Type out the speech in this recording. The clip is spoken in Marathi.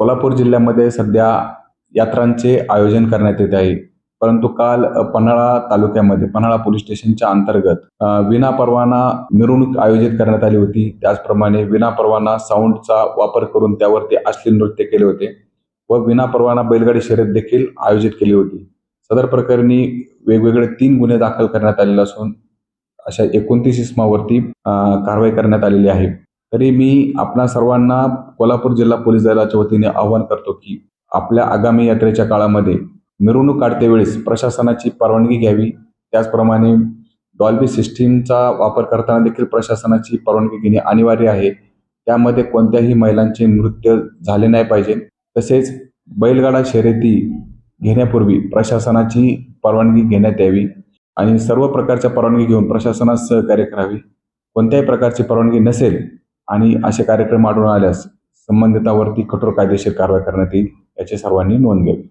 कोल्हापूर जिल्ह्यामध्ये सध्या यात्रांचे आयोजन करण्यात येत आहे. परंतु काल पन्हाळा तालुक्यामध्ये पन्हाळा पोलीस स्टेशनच्या अंतर्गत विना परवाना मिरवणूक आयोजित करण्यात आली होती. त्याचप्रमाणे विना परवाना साऊंडचा वापर करून त्यावरती अश्लील नृत्य केले होते व विना परवाना बैलगाडी शर्यत देखील आयोजित केली होती. सदर प्रकरणी वेगवेगळे तीन गुन्हे दाखल करण्यात आलेले असून अशा एकोणतीस इसमावरती कारवाई करण्यात आलेली आहे. तरी मी आपणा सर्वांना कोल्हापूर जिल्हा पोलीस दलाच्या वतीने आवाहन करतो की आपल्या आगामी यात्रेच्या काळामध्ये मिरवणूक काढते वेळेस प्रशासनाची परवानगी घ्यावी. त्याचप्रमाणे डॉल्बी सिस्टीमचा वापर करताना देखील प्रशासनाची परवानगी घेणे अनिवार्य आहे. त्यामध्ये कोणत्याही महिलांचे नृत्य झाले नाही पाहिजे. तसेच बैलगाडा शर्यती घेण्यापूर्वी प्रशासनाची परवानगी घेण्यात यावी आणि सर्व प्रकारच्या परवानगी घेऊन प्रशासनास सहकार्य करावे. कोणत्याही प्रकारची परवानगी नसेल आणि असे कार्यक्रम आढळून आल्यास संबंधितावरती कठोर कायदेशीर कारवाई करण्यात येईल याची सर्वांनी नोंद घ्यावी.